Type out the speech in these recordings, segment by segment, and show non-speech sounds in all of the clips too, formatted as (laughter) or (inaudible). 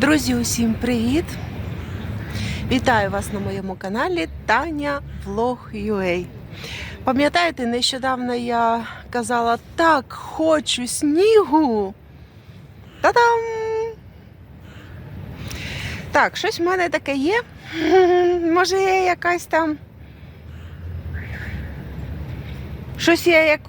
Друзі, усім привіт! Вітаю вас на моєму каналі Таня Влог UA. Пам'ятаєте, нещодавно я казала, так, хочу снігу. Та-дам! Так, щось в мене таке є. (laughs) Може, я якась там. Щось я як.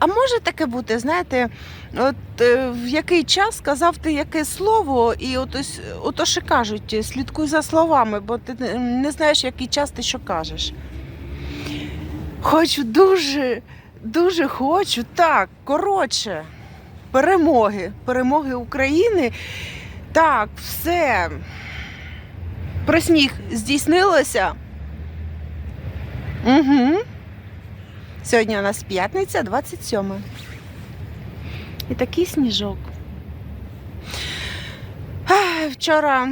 А, може таке бути, знаєте, От е, в який час сказав ти яке слово, і от ось ото ще кажуть, слідкуй за словами, бо ти не знаєш, який час ти що кажеш. Хочу дуже, дуже хочу. Так, коротше, перемоги, перемоги України. Так, все. Про сніг здійснилося. Угу. Сьогодні у нас п'ятниця, 27. І такий сніжок. Вчора.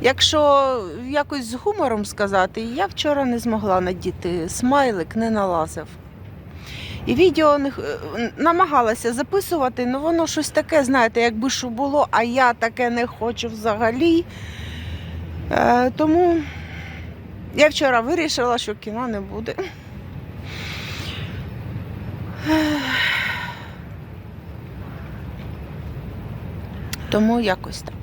Якщо якось з гумором сказати, я вчора не змогла надіти смайлик, не налазив. І відео не намагалася записувати, але воно щось таке, знаєте, якби що було, а я таке не хочу взагалі. Е, тому я вчора вирішила, що кіно не буде. Тому якось так.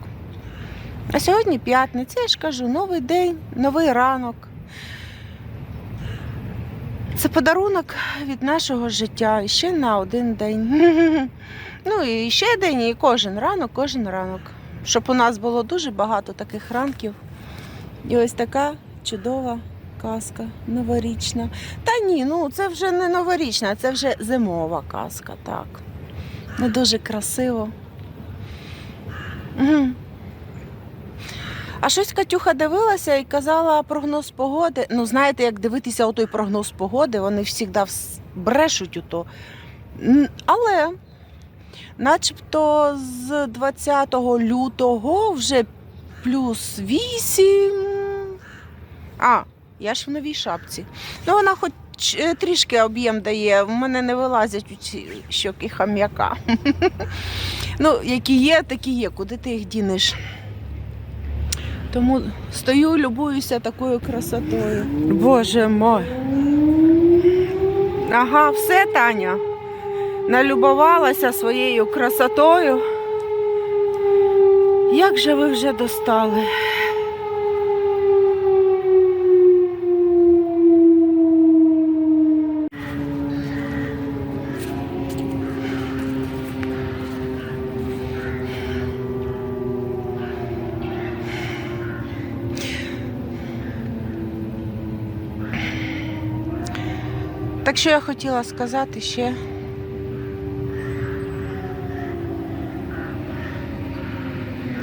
А сьогодні п'ятниця, я ж кажу, новий день, новий ранок. Це подарунок від нашого життя ще на один день. (laughs) Ну і ще день, і кожен ранок, кожен ранок. Щоб у нас було дуже багато таких ранків. І ось така чудова казка новорічна. Та ні, ну це вже не новорічна, це вже зимова казка, так. Не дуже красиво. Мгм. А щось Катюха дивилася і казала прогноз погоди. Ну, знаєте, як дивитися отой прогноз погоди, вони завжди брешуть у то. Але, начебто, з 20 лютого вже плюс 8. А, я ж в новій шапці. Ну, вона хоч е, трішки об'єм дає, в мене не вилазять у ці щоки хам'яка. (laughs) Ну, які є, такі є, куди ти їх дінеш. Тому стою, любуюся такою красотою. Боже мой. Ага, все, Таня. Налюбувалася своєю красотою. Як же ви вже достали? Так що я хотіла сказати ще.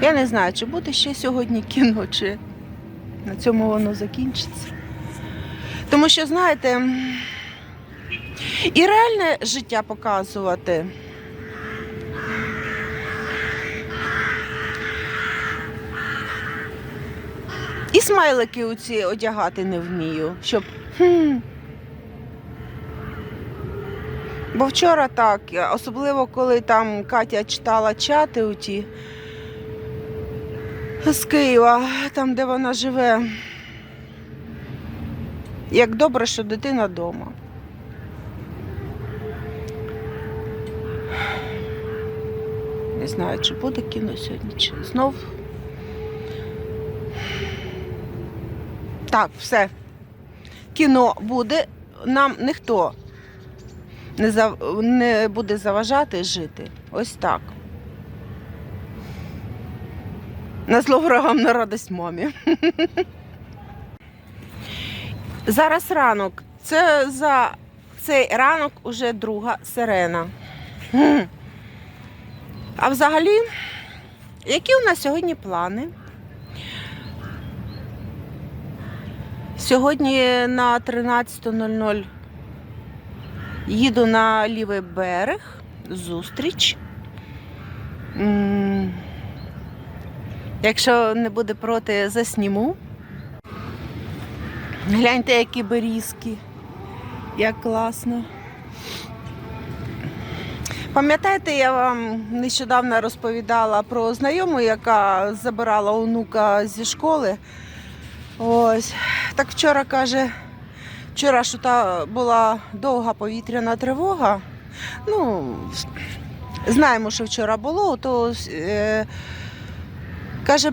Я не знаю, чи буде ще сьогодні кіно, чи на цьому воно закінчиться. Тому що, знаєте, і реальне життя показувати. І смайлики оці одягати не вмію, щоб. Хм, Бо вчора так, особливо коли там Катя читала чати у ті з Києва, там, де вона живе. Як добре, що дитина вдома. Не знаю, чи буде кіно сьогодні, чи знов. Так, все. Кіно буде. Нам ніхто не, зав... не буде заважати жити. Ось так. На зло ворогам на радость мамі. (laughs) Зараз ранок. Це за цей ранок уже друга сирена. А взагалі, які у нас сьогодні плани? Сьогодні на 13.00 їду на лівий берег. Зустріч. Якщо не буде проти, засніму. Гляньте, які берізки. Як класно. Пам'ятаєте, я вам нещодавно розповідала про знайому, яка забирала онука зі школи. Ось. Так вчора каже, вчора що та була довга повітряна тривога. Ну, знаємо, що вчора було, то е, каже,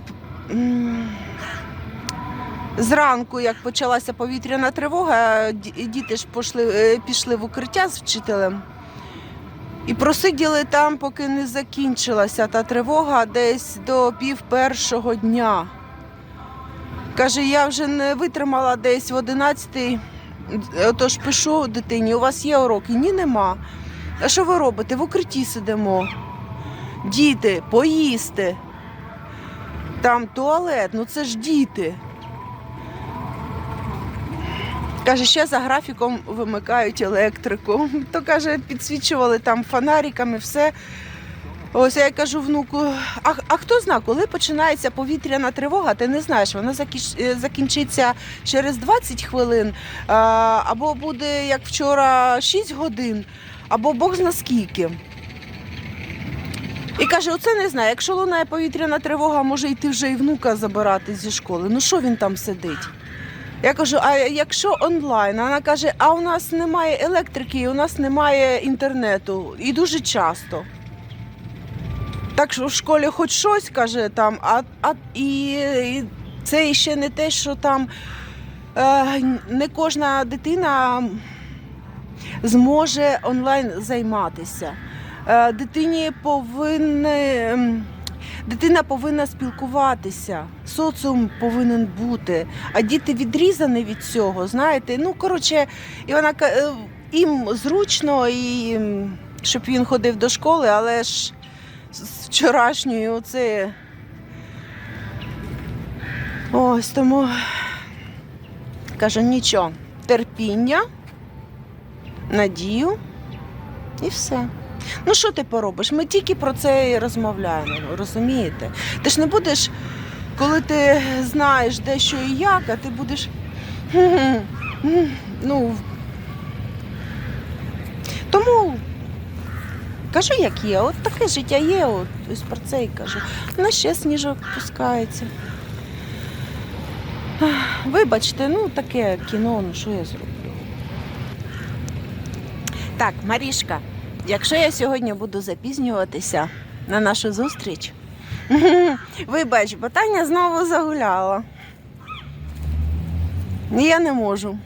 зранку, як почалася повітряна тривога, діти ж пішли, е, пішли в укриття з вчителем. І просиділи там, поки не закінчилася та тривога, десь до пів першого дня. Каже, я вже не витримала десь в 11 Отож пишу дитині, у вас є уроки? Ні, нема. А що ви робите? В укритті сидимо. Діти, поїсти. Там туалет, ну це ж діти. Каже, ще за графіком вимикають електрику. То каже, підсвічували там фонариками, все. Ось я кажу внуку, а, а хто зна, коли починається повітряна тривога, ти не знаєш, вона е, закінчиться через 20 хвилин, або буде як вчора 6 годин, або Бог зна скільки. І каже, оце не знаю, якщо лунає повітряна тривога, може йти вже і внука забирати зі школи. Ну що він там сидить? Я кажу, а якщо онлайн? Вона каже, а у нас немає електрики, у нас немає інтернету. І дуже часто. Так що в школі хоч щось каже там, а, а і, і це ще не те, що там е, не кожна дитина зможе онлайн займатися. Е, дитині повинні, дитина повинна спілкуватися, соціум повинен бути, а діти відрізані від цього, знаєте. Ну, коротше, і вона е, їм зручно, і, щоб він ходив до школи, але ж з вчорашньої оце. Ось тому кажу, нічого, терпіння, надію і все. Ну, що ти поробиш? Ми тільки про це і розмовляємо, розумієте? Ти ж не будеш, коли ти знаєш де що і як, а ти будеш. (laughs) Ну, тому кажу, як є, от таке життя є, от, ось про це і кажу. На ще сніжок пускається. Вибачте, ну таке кіно, ну що я зроблю? Так, Марішка, якщо я сьогодні буду запізнюватися на нашу зустріч, (laughs) вибач, бо Таня знову загуляла. Я не можу.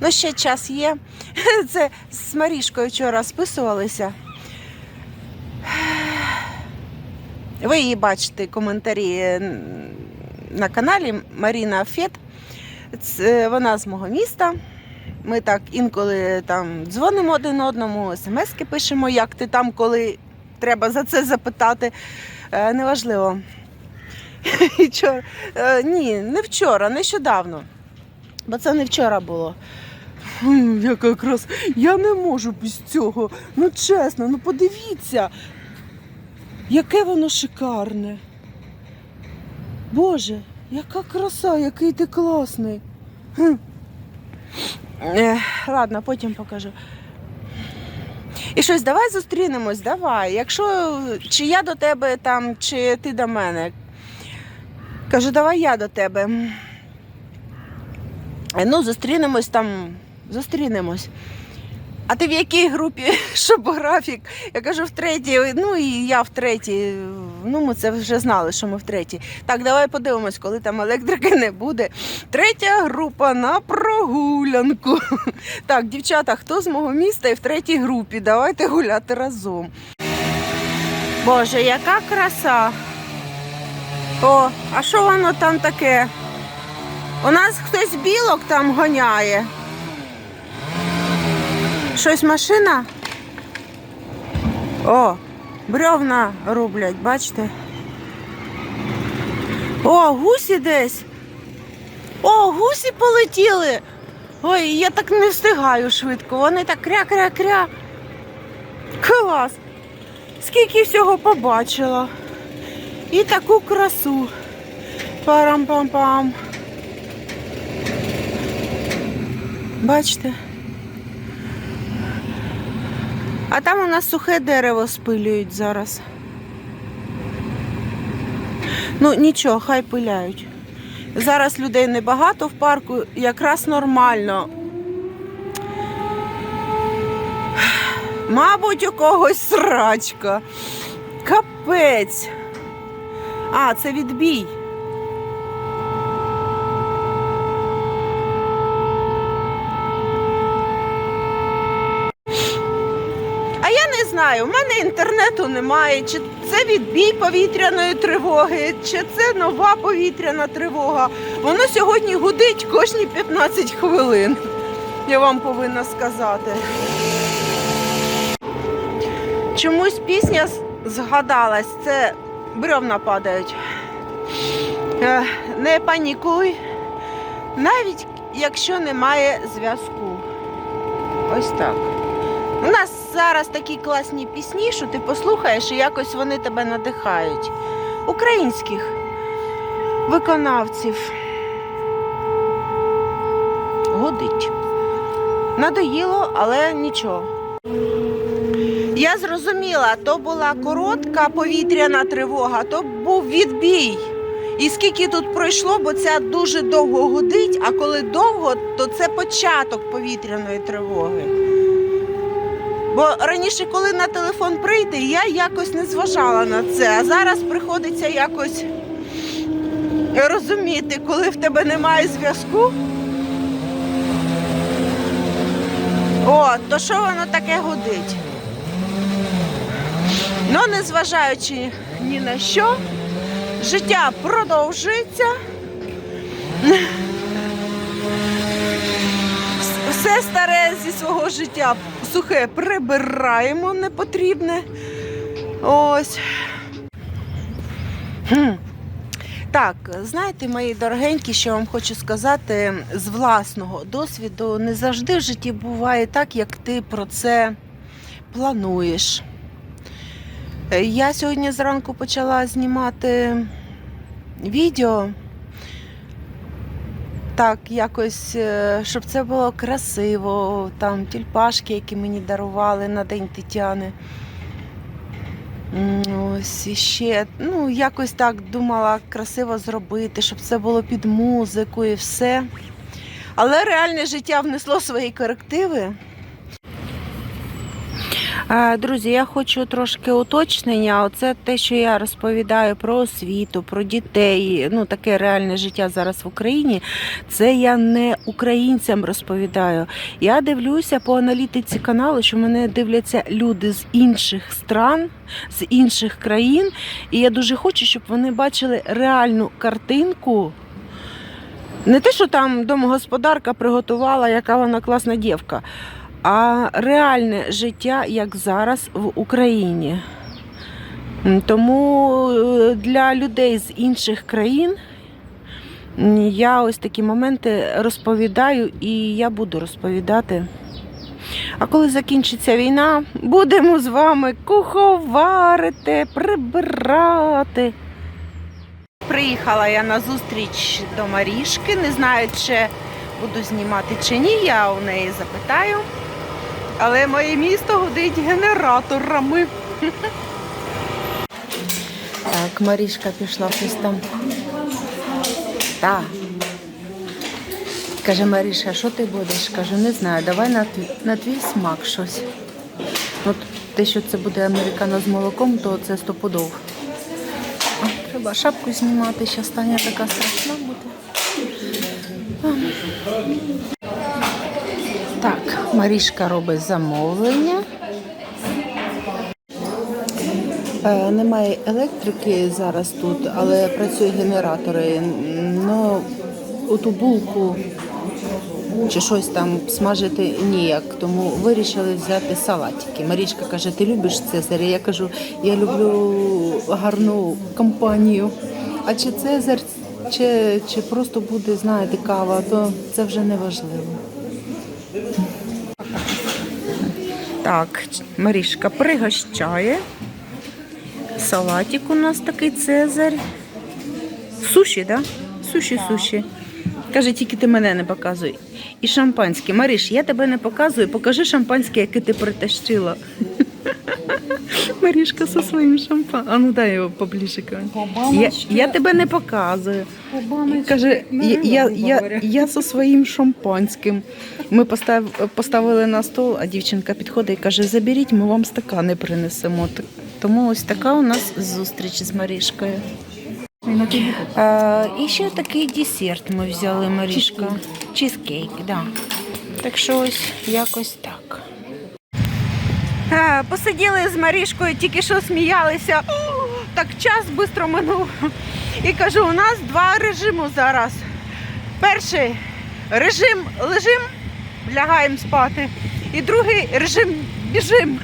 Ну, ще час є. (laughs) Це з Марішкою вчора списувалися. Ви її бачите коментарі на каналі Маріна Фет. Це вона з мого міста. Ми так інколи там дзвонимо один одному, смски пишемо, як ти там, коли треба за це запитати. Е, неважливо. (laughs) Е, Ні, не вчора, нещодавно. Бо це не вчора було. Яка якраз я не можу без цього. Ну чесно, ну подивіться, яке воно шикарне. Боже, яка краса, який ти класний. Хм. Ех, ладно, потім покажу. І щось, давай зустрінемось, давай. Якщо чи я до тебе там, чи ти до мене. Кажу, давай я до тебе. Е, Ну, зустрінемось там, зустрінемось. А ти в якій групі, (laughs) щоб графік? Я кажу, в третій, ну і я в третій. Ну, ми це вже знали, що ми в третій. Так, давай подивимось, коли там електрики не буде. Третя група на прогулянку. (laughs) Так, дівчата, хто з мого міста і в третій групі? Давайте гуляти разом. Боже, яка краса. О, а що воно там таке? У нас хтось білок там гоняє. Щось машина? О, бревна рублять, бачите? О, гусі десь. О, гусі полетіли. Ой, я так не встигаю швидко. Вони так кря-кря-кря. Клас. Скільки всього побачила. І таку красу. Парам-пам-пам. Бачите? А там у нас сухе дерево спилюють зараз. Ну нічого, хай пиляють. Зараз людей небагато в парку, якраз нормально. Мабуть, у когось срачка. Капець. А, це відбій. А я не знаю, у мене інтернету немає. Чи це відбій повітряної тривоги, чи це нова повітряна тривога. Воно сьогодні гудить кожні 15 хвилин. Я вам повинна сказати. Чомусь пісня згадалась, це бревна падають. Е, Не панікуй, навіть якщо немає зв'язку. Ось так. У нас зараз такі класні пісні, що ти послухаєш і якось вони тебе надихають. Українських виконавців. Годить. Надоїло, але нічого. Я зрозуміла, то була коротка повітряна тривога, то був відбій. І скільки тут пройшло, бо це дуже довго гудить, а коли довго, то це початок повітряної тривоги. Бо раніше, коли на телефон прийде, я якось не зважала на це. А зараз приходиться якось розуміти, коли в тебе немає зв'язку. О, то що воно таке гудить? Ну, незважаючи ні на що, життя продовжується. Все старе зі свого життя сухе прибираємо непотрібне. Ось. Хм. Так, знаєте, мої дорогенькі, що вам хочу сказати з власного досвіду, не завжди в житті буває так, як ти про це плануєш. Е, Я сьогодні зранку почала знімати відео. Так, якось, е, щоб це було красиво, там тюльпашки, які мені дарували на День Тетяни. Ось ще, ну, якось так думала красиво зробити, щоб це було під музику і все. Але реальне життя внесло свої корективи. Друзі, я хочу трошки уточнення. Оце те, що я розповідаю про освіту, про дітей. Ну, таке реальне життя зараз в Україні. Це я не українцям розповідаю. Я дивлюся по аналітиці каналу, що мене дивляться люди з інших стран, з інших країн. І я дуже хочу, щоб вони бачили реальну картинку. Не те, що там домогосподарка приготувала, яка вона класна дівка, а реальне життя, як зараз в Україні. Тому е, для людей з інших країн я ось такі моменти розповідаю і я буду розповідати. А коли закінчиться війна, будемо з вами куховарити, прибирати. Приїхала я на зустріч до Марішки. Не знаю, чи буду знімати чи ні. Я у неї запитаю. Але моє місто гудить генераторами. Так, Марішка пішла щось там. Так. Каже Маріша, що ти будеш? Кажу, не знаю, давай на твій, на твій смак щось. От те, що це буде американо з молоком, то це стопудов. А, треба шапку знімати, зараз Таня така страшна буде. Так, Марішка робить замовлення. Е, Немає електрики зараз тут, але працюють генератори. Ну, оту булку чи щось там смажити ніяк. Тому вирішили взяти салатики. Марічка каже, ти любиш Цезаря? Я кажу, я люблю гарну компанію. А чи Цезар, чи, чи просто буде, знаєте, кава, то це вже не важливо. Так, Марішка пригощає. Салатик у нас такий Цезарь. Суші, да? Суші, суші. Каже, тільки ти мене не показуй. І шампанське. Маріш, я тебе не показую, покажи шампанське, яке ти притащила. Марішка зі своїм шампанським. А ну дай його поближче. Я, я тебе не показую. Каже, я, я, я, я зі своїм шампанським. Ми постав, поставили на стол, а дівчинка підходить і каже, заберіть, ми вам стакани принесемо. Тому ось така у нас зустріч з Марішкою. Е, і ще такий десерт ми взяли, Марішка. Чизкейк, да. Так що ось якось так. Е, Посиділи з Марішкою, тільки що сміялися. Так час швидко минув. І кажу, у нас два режиму зараз. Перший режим лежим, лягаємо спати. І другий режим біжим.